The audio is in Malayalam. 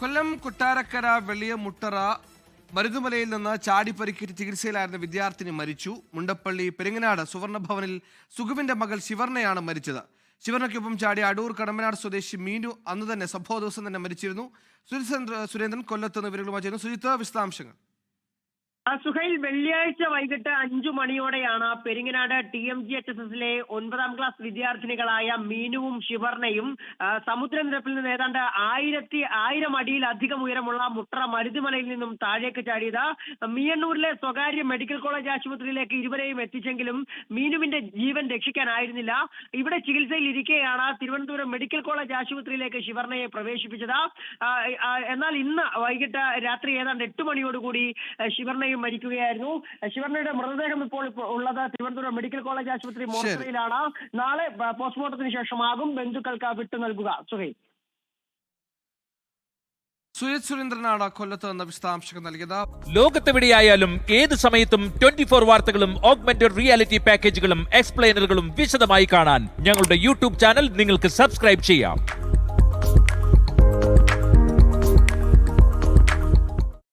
കൊല്ലം കൊട്ടാരക്കര വെളിയ മുട്ടറ മരുതുമലയിൽ നിന്ന് ചാടി പരിക്കേറ്റ് ചികിത്സയിലായിരുന്ന വിദ്യാർത്ഥിനി മരിച്ചു. മുണ്ടപ്പള്ളി പെരിങ്ങനാട് സുവർണ ഭവനിൽ സുഖുവിന്റെ മകൾ ശിവർണയാണ് മരിച്ചത്. ശിവർണയ്ക്കൊപ്പം ചാടി അടൂർ കടമ്പനാട് സ്വദേശി മീനു അന്ന് തന്നെ സംഭവ ദിവസം തന്നെ മരിച്ചിരുന്നു. സുരേന്ദ്രൻ സുരേന്ദ്രൻ കൊല്ലത്ത് നിന്ന് വിവരങ്ങളുമായി ചേരുന്നു. സുജിത്ത് വിശദാംശങ്ങൾ. സുഹൈൽ വെള്ളിയാഴ്ച വൈകിട്ട് അഞ്ചു മണിയോടെയാണ് Peringanad T M G H S എസിലെ ഒൻപതാം ക്ലാസ് വിദ്യാർത്ഥിനികളായ മീനുവും ശിവർണയും സമുദ്രനിരപ്പിൽ നിന്ന് ഏതാണ്ട് ആയിരത്തി ആയിരം അടിയിലധികം ഉയരമുള്ള മുട്ര മരുതിമലയിൽ നിന്നും താഴേക്ക് ചാടിയത് മീയണ്ണൂരിലെ സ്വകാര്യ മെഡിക്കൽ കോളേജ് ആശുപത്രിയിലേക്ക് ഇരുവരെയും എത്തിച്ചെങ്കിലും മീനുവിന്റെ ജീവൻ രക്ഷിക്കാനായിരുന്നില്ല. ഇവിടെ ചികിത്സയിൽ ഇരിക്കെയാണ് തിരുവനന്തപുരം മെഡിക്കൽ കോളേജ് ആശുപത്രിയിലേക്ക് ശിവർണയെ പ്രവേശിപ്പിച്ചത്. എന്നാൽ ഇന്ന് വൈകിട്ട് രാത്രി ഏതാണ്ട് എട്ട് മണിയോടുകൂടി ആ, ശിവർണയും മരിക്കുകയായിരുന്നു. ശിവർണയുടെ മൃതദേഹം ഇപ്പോൾ ഉള്ളത് തിരുവനന്തപുരം മെഡിക്കൽ കോളേജ് ആശുപത്രി മോർച്ചറിയിലാണ്. നാളെ പോസ്റ്റ്മോർട്ടത്തിന് ശേഷമാകും ബന്ധുക്കൾക്ക് വിട്ടു നൽകുക. സുഹൈ സുജിത് സുരേന്ദ്രനാണ് കൊല്ലത്ത് നിന്ന് വിശദാംശങ്ങൾ നൽകിയത്. ലോകത്തെവിടെയായാലും ഏത് സമയത്തും ട്വന്റി ഫോർ വാർത്തകളും ഓഗ്മെന്റഡ് റിയാലിറ്റി പാക്കേജുകളും എക്സ്പ്ലെയിനറുകളും വിശദമായി കാണാൻ ഞങ്ങളുടെ യൂട്യൂബ് ചാനൽ നിങ്ങൾക്ക് സബ്സ്ക്രൈബ് ചെയ്യാം.